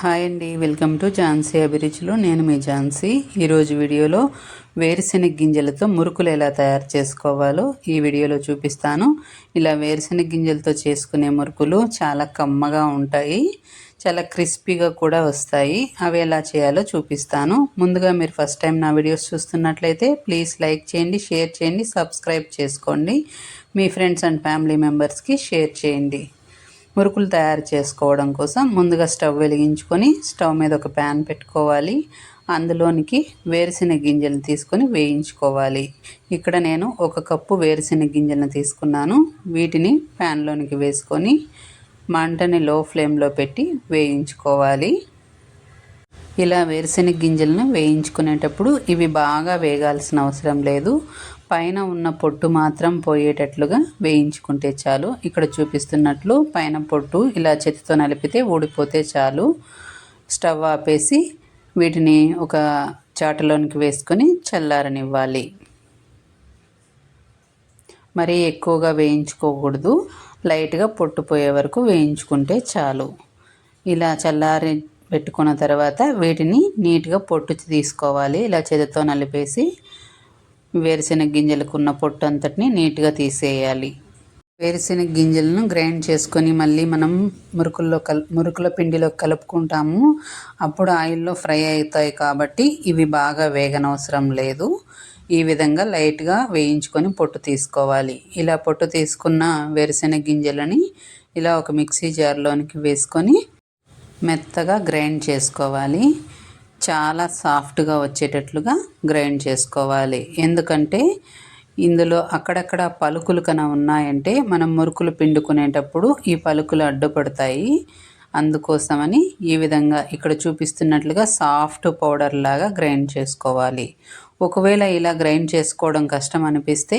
Hi అండి. Welcome to Jhansi అభిరుచులు. నేను మీ ఝాన్సీ. ఈరోజు వీడియోలో వేరుశెనగ గింజలతో మురుకులు ఎలా తయారు చేసుకోవాలో ఈ వీడియోలో చూపిస్తాను. ఇలా వేరుశెనగ గింజలతో చేసుకునే మురుకులు చాలా కమ్మగా ఉంటాయి. చాలా క్రిస్పీగా కూడా వస్తాయి. అవి ఎలా చేయాలో చూపిస్తాను. ముందుగా మీరు ఫస్ట్ టైం నా వీడియోస్ చూస్తున్నట్లయితే ప్లీజ్ లైక్ చేయండి షేర్ చేయండి సబ్స్క్రైబ్ చేసుకోండి. మీ ఫ్రెండ్స్ అండ్ ఫ్యామిలీ మెంబర్స్కి షేర్ చేయండి. మురుకులు తయారు చేసుకోవడం కోసం ముందుగా స్టవ్ వెలిగించుకొని స్టవ్ మీద ఒక ప్యాన్ పెట్టుకోవాలి. అందులోనికి వేరుశెనగ గింజలను తీసుకొని వేయించుకోవాలి. ఇక్కడ నేను ఒక కప్పు వేరుశెనగ గింజలను తీసుకున్నాను. వీటిని ప్యాన్లోనికి వేసుకొని మంటని లో ఫ్లేమ్లో పెట్టి వేయించుకోవాలి. ఇలా వేరుశెనగ గింజలను వేయించుకునేటప్పుడు ఇవి బాగా వేగాల్సిన అవసరం లేదు. పైన ఉన్న పొట్టు మాత్రం పోయేటట్లుగా వేయించుకుంటే చాలు. ఇక్కడ చూపిస్తున్నట్లు పైన పొట్టు ఇలా చేతితో నలిపితే ఊడిపోతే చాలు. స్టవ్ ఆపేసి వీటిని ఒక చాటలోనికి వేసుకొని చల్లారనివ్వాలి. మరీ ఎక్కువగా వేయించుకోకూడదు. లైట్గా పొట్టు పోయే వరకు వేయించుకుంటే చాలు. ఇలా చల్లారి పెట్టుకున్న తర్వాత వీటిని నీట్గా పొట్టు తీసుకోవాలి. ఇలా చేతితో నలిపేసి వేరుశెనగ గింజలకు ఉన్న పొట్టు అంతటిని నీట్గా తీసేయాలి. వేరుశెనగ గింజలను గ్రైండ్ చేసుకొని మళ్ళీ మనం మురుకుల్లో కల్ మురుకుల పిండిలో కలుపుకుంటాము. అప్పుడు ఆయిల్లో ఫ్రై అవుతాయి కాబట్టి ఇవి బాగా వేగనవసరం లేదు. ఈ విధంగా లైట్గా వేయించుకొని పొట్టు తీసుకోవాలి. ఇలా పొట్టు తీసుకున్న వేరుశెనగ గింజలని ఇలా ఒక మిక్సీ జార్లోనికి వేసుకొని మెత్తగా గ్రైండ్ చేసుకోవాలి. చాలా సాఫ్ట్గా వచ్చేటట్లుగా గ్రైండ్ చేసుకోవాలి. ఎందుకంటే ఇందులో అక్కడక్కడ పలుకులు కన ఉన్నాయంటే మనం మురుకులు పిండుకునేటప్పుడు ఈ పలుకులు అడ్డుపడతాయి. అందుకోసమని ఈ విధంగా ఇక్కడ చూపిస్తున్నట్లుగా సాఫ్ట్ పౌడర్ లాగా గ్రైండ్ చేసుకోవాలి. ఒకవేళ ఇలా గ్రైండ్ చేసుకోవడం కష్టం అనిపిస్తే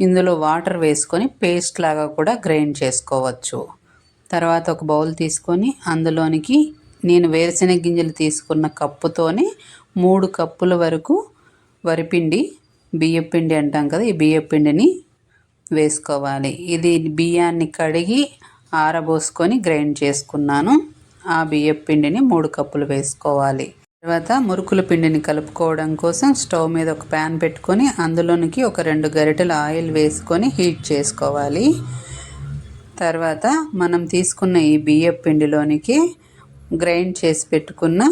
ఇందులో వాటర్ వేసుకొని పేస్ట్ లాగా కూడా గ్రైండ్ చేసుకోవచ్చు. తర్వాత ఒక బౌల్ తీసుకొని అందులోనికి నేను వేరుశెనగ గింజలు తీసుకున్న కప్పుతోనే మూడు కప్పుల వరకు వరిపిండి బియ్యపిండి అంటాం కదా ఈ బియ్యపిండిని వేసుకోవాలి. ఇది బియ్యాన్ని కడిగి ఆరబోసుకొని గ్రైండ్ చేసుకున్నాను. ఆ బియ్యపిండిని మూడు కప్పులు వేసుకోవాలి. తర్వాత మురుకుల పిండిని కలుపుకోవడం కోసం స్టవ్ మీద ఒక ప్యాన్ పెట్టుకొని అందులోనికి ఒక రెండు గరిటెల ఆయిల్ వేసుకొని హీట్ చేసుకోవాలి. తర్వాత మనం తీసుకున్న ఈ బియ్యపిండిలోనికి పిండిలోనికి గ్రైండ్ చేసి పెట్టుకున్న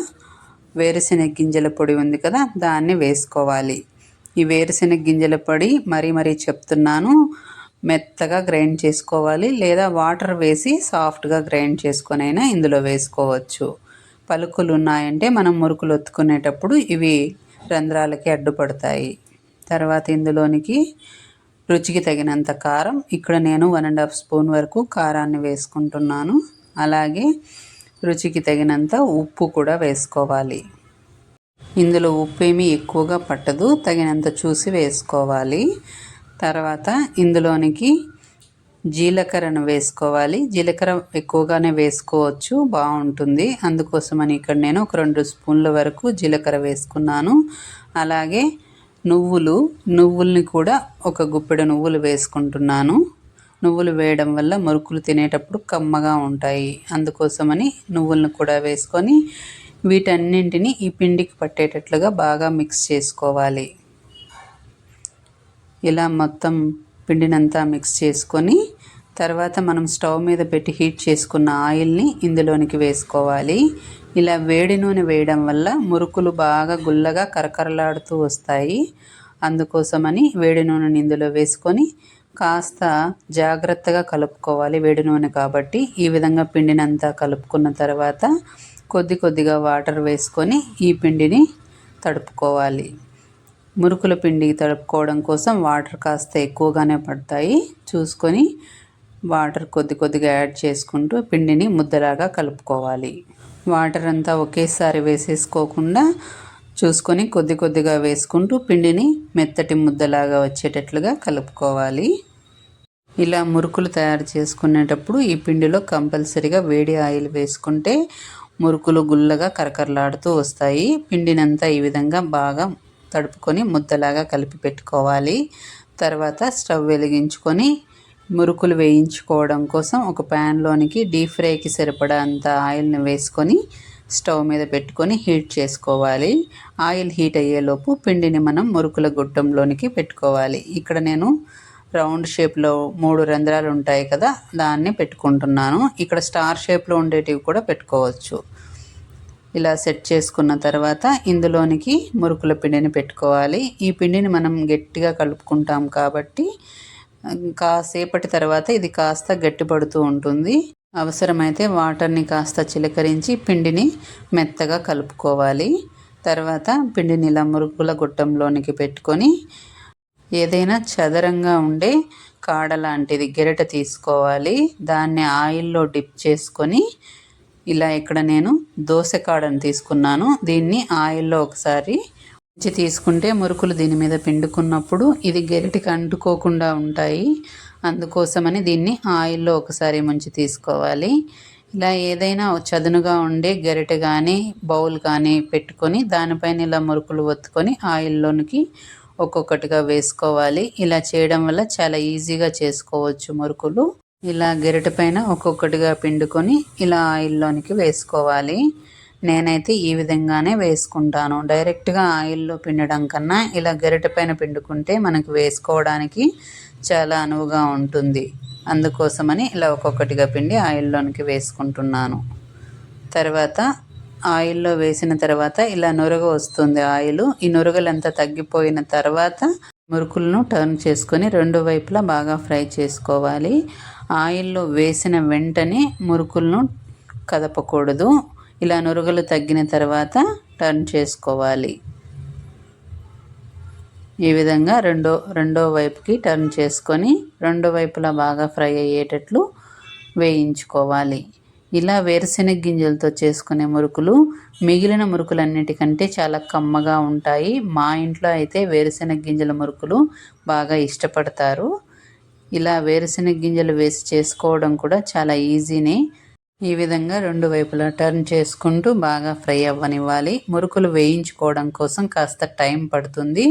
వేరుశెనగ గింజల పొడి ఉంది కదా దాన్ని వేసుకోవాలి. ఈ వేరుశెనగ గింజల పొడి మరీ మరీ చెప్తున్నాను. మెత్తగా గ్రైండ్ చేసుకోవాలి లేదా వాటర్ వేసి సాఫ్ట్గా గ్రైండ్ చేసుకొనైనా ఇందులో వేసుకోవచ్చు. పలుకులు ఉన్నాయంటే మనం మురుకులు ఒత్తుకునేటప్పుడు ఇవి రంధ్రాలకి అడ్డుపడతాయి. తర్వాత ఇందులోనికి రుచికి తగినంత కారం. ఇక్కడ నేను వన్ అండ్ హాఫ్ స్పూన్ వరకు కారాన్ని వేసుకుంటున్నాను. అలాగే రుచికి తగినంత ఉప్పు కూడా వేసుకోవాలి. ఇందులో ఉప్పు ఏమీ ఎక్కువగా పట్టదు తగినంత చూసి వేసుకోవాలి. తర్వాత ఇందులోనికి జీలకర్రను వేసుకోవాలి. జీలకర్ర ఎక్కువగానే వేసుకోవచ్చు బాగుంటుంది. అందుకోసమని ఇక్కడ నేను ఒక రెండు స్పూన్ల వరకు జీలకర్ర వేసుకున్నాను. అలాగే నువ్వులు నువ్వుల్ని కూడా ఒక గుప్పెడు నువ్వులు వేసుకుంటున్నాను. నువ్వులు వేయడం వల్ల మురుకులు తినేటప్పుడు కమ్మగా ఉంటాయి. అందుకోసమని నువ్వులను కూడా వేసుకొని వీటన్నింటిని ఈ పిండికి పట్టేటట్లుగా బాగా మిక్స్ చేసుకోవాలి. ఇలా మొత్తం పిండినంతా మిక్స్ చేసుకొని తర్వాత మనం స్టవ్ మీద పెట్టి హీట్ చేసుకున్న ఆయిల్ని ఇందులోనికి వేసుకోవాలి. ఇలా వేడి నూనె వేయడం వల్ల మురుకులు బాగా గుల్లగా కరకరలాడుతూ వస్తాయి. అందుకోసమని వేడి నూనెని ఇందులో వేసుకొని కాస్త జాగ్రత్తగా కలుపుకోవాలి వేడి నూనె కాబట్టి. ఈ విధంగా పిండినంతా కలుపుకున్న తర్వాత కొద్ది కొద్దిగా వాటర్ వేసుకొని ఈ పిండిని తడుపుకోవాలి. మురుకుల పిండి తడుపుకోవడం కోసం వాటర్ కాస్త ఎక్కువగానే పడతాయి. చూసుకొని వాటర్ కొద్ది కొద్దిగా యాడ్ చేసుకుంటూ పిండిని ముద్దలాగా కలుపుకోవాలి. వాటర్ అంతా ఒకేసారి వేసేసుకోకుండా చూసుకొని కొద్ది కొద్దిగా వేసుకుంటూ పిండిని మెత్తటి ముద్దలాగా వచ్చేటట్లుగా కలుపుకోవాలి. ఇలా మురుకులు తయారు చేసుకునేటప్పుడు ఈ పిండిలో కంపల్సరిగా వేడి ఆయిల్ వేసుకుంటే మురుకులు గుల్లగా కరకరలాడుతూ వస్తాయి. పిండినంతా ఈ విధంగా బాగా తడుపుకొని ముద్దలాగా కలిపి పెట్టుకోవాలి. తర్వాత స్టవ్ వెలిగించుకొని మురుకులు వేయించుకోవడం కోసం ఒక ప్యాన్లోనికి డీప్ ఫ్రైకి సరిపడా అంత ఆయిల్ని వేసుకొని స్టవ్ మీద పెట్టుకొని హీట్ చేసుకోవాలి. ఆయిల్ హీట్ అయ్యేలోపు పిండిని మనం మురుకుల గుట్టంలోనికి పెట్టుకోవాలి. ఇక్కడ నేను రౌండ్ షేప్లో మూడు రంధ్రాలు ఉంటాయి కదా దాన్ని పెట్టుకుంటున్నాను. ఇక్కడ స్టార్ షేప్లో ఉండేటివి కూడా పెట్టుకోవచ్చు. ఇలా సెట్ చేసుకున్న తర్వాత ఇందులోనికి మురుకుల పిండిని పెట్టుకోవాలి. ఈ పిండిని మనం గట్టిగా కలుపుకుంటాం కాబట్టి కాసేపటి తర్వాత ఇది కాస్త గట్టిపడుతూ ఉంటుంది. అవసరమైతే వాటర్ని కాస్త చిలకరించి పిండిని మెత్తగా కలుపుకోవాలి. తర్వాత పిండిని ఇలా మురుకుల గుట్టంలోనికి పెట్టుకొని ఏదైనా చదరంగా ఉండే కాడ లాంటిది గెరట తీసుకోవాలి. దాన్ని ఆయిల్లో డిప్ చేసుకొని ఇలా ఇక్కడ నేను దోశ కాడను తీసుకున్నాను. దీన్ని ఆయిల్లో ఒకసారి ఉంచి తీసుకుంటే మురుకులు దీని మీద పిండుకున్నప్పుడు ఇది గెరటికి అంటుకోకుండా ఉంటాయి. అందుకోసమని దీన్ని ఆయిల్లో ఒకసారి ముంచి తీసుకోవాలి. ఇలా ఏదైనా చదునుగా ఉండే గరిటె కానీ బౌల్ కానీ పెట్టుకొని దానిపైన ఇలా మురుకులు ఒత్తుకొని ఆయిల్లోనికి ఒక్కొక్కటిగా వేసుకోవాలి. ఇలా చేయడం వల్ల చాలా ఈజీగా చేసుకోవచ్చు మురుకులు. ఇలా గెరటి పైన ఒక్కొక్కటిగా పిండుకొని ఇలా ఆయిల్లోనికి వేసుకోవాలి. నేనైతే ఈ విధంగానే వేసుకుంటాను. డైరెక్ట్గా ఆయిల్లో పిండడం కన్నా ఇలా గెరటి పైన పిండుకుంటే మనకు వేసుకోవడానికి చాలా అనువుగా ఉంటుంది. అందుకోసమని ఇలా ఒక్కొక్కటిగా పిండి ఆయిల్లోనికి వేసుకుంటున్నాను. తర్వాత ఆయిల్లో వేసిన తర్వాత ఇలా నురగ వస్తుంది ఆయిల్. ఈ నురగలంతా తగ్గిపోయిన తర్వాత మురుకులను టర్న్ చేసుకొని రెండు వైపులా బాగా ఫ్రై చేసుకోవాలి. ఆయిల్లో వేసిన వెంటనే మురుకులను కదపకూడదు. ఇలా నురుగులు తగ్గిన తర్వాత టర్న్ చేసుకోవాలి. ఈ విధంగా రెండో రెండో వైపుకి టర్న్ చేసుకొని రెండు వైపులా బాగా ఫ్రై అయ్యేటట్లు వేయించుకోవాలి. ఇలా వేరుశెనగ గింజలతో చేసుకునే మురుకులు మిగిలిన మురుకులన్నిటికంటే చాలా కమ్మగా ఉంటాయి. మా ఇంట్లో అయితే వేరుశెనగ గింజల మురుకులు బాగా ఇష్టపడతారు. ఇలా వేరుశెనగ గింజలు వేసి చేసుకోవడం కూడా చాలా ఈజీనే. ఈ విధంగా రెండు వైపులా టర్న్ చేసుకుంటూ బాగా ఫ్రై అవ్వనివ్వాలి. మురుకులు వేయించుకోవడం కోసం కాస్త టైం పడుతుంది.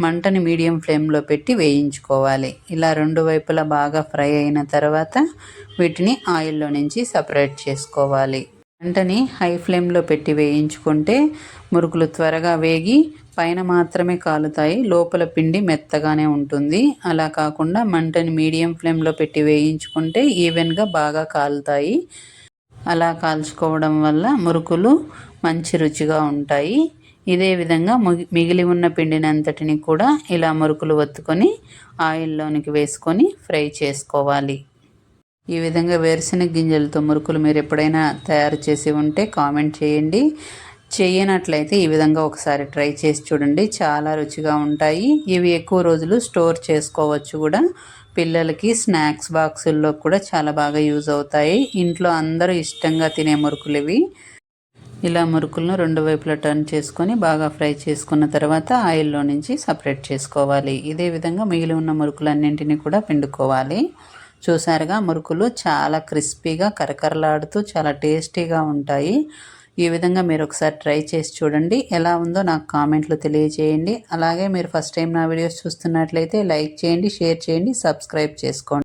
మంటని మీడియం ఫ్లేమ్లో పెట్టి వేయించుకోవాలి. ఇలా రెండు వైపులా బాగా ఫ్రై అయిన తర్వాత వీటిని ఆయిల్లో నుంచి సపరేట్ చేసుకోవాలి. మంటని హై ఫ్లేమ్లో పెట్టి వేయించుకుంటే మురుకులు త్వరగా వేగి పైన మాత్రమే కాలుతాయి. లోపల పిండి మెత్తగానే ఉంటుంది. అలా కాకుండా మంటని మీడియం ఫ్లేమ్లో పెట్టి వేయించుకుంటే ఈవెన్గా బాగా కాలుతాయి. అలా కాల్చుకోవడం వల్ల మురుకులు మంచి రుచిగా ఉంటాయి. ఇదే విధంగా మిగిలి ఉన్న పిండినంతటిని కూడా ఇలా మురుకులు ఒత్తుకొని ఆయిల్లోనికి వేసుకొని ఫ్రై చేసుకోవాలి. ఈ విధంగా వేరుశెనగ గింజలతో మురుకులు మీరు ఎప్పుడైనా తయారు చేసి ఉంటే కామెంట్ చేయండి. చేయనట్లయితే ఈ విధంగా ఒకసారి ట్రై చేసి చూడండి. చాలా రుచిగా ఉంటాయి. ఇవి ఎక్కువ రోజులు స్టోర్ చేసుకోవచ్చు కూడా. పిల్లలకి స్నాక్స్ బాక్సుల్లో కూడా చాలా బాగా యూజ్ అవుతాయి. ఇంట్లో అందరూ ఇష్టంగా తినే మురుకులు ఇవి. ఇలా మురుకులను రెండు వైపులా టర్న్ చేసుకొని బాగా ఫ్రై చేసుకున్న తర్వాత ఆయిల్లో నుంచి సపరేట్ చేసుకోవాలి. ఇదే విధంగా మిగిలి ఉన్న మురుకులన్నింటినీ కూడా పిండుకోవాలి. చూసారుగా మురుకులు చాలా క్రిస్పీగా కరకరలాడుతూ చాలా టేస్టీగా ఉంటాయి. ఈ విధంగా మీరు ఒకసారి ట్రై చేసి చూడండి. ఎలా ఉందో నాకు కామెంట్లో తెలియజేయండి. అలాగే మీరు ఫస్ట్ టైం నా వీడియోస్ చూస్తున్నట్లయితే లైక్ చేయండి షేర్ చేయండి సబ్స్క్రైబ్ చేసుకోండి.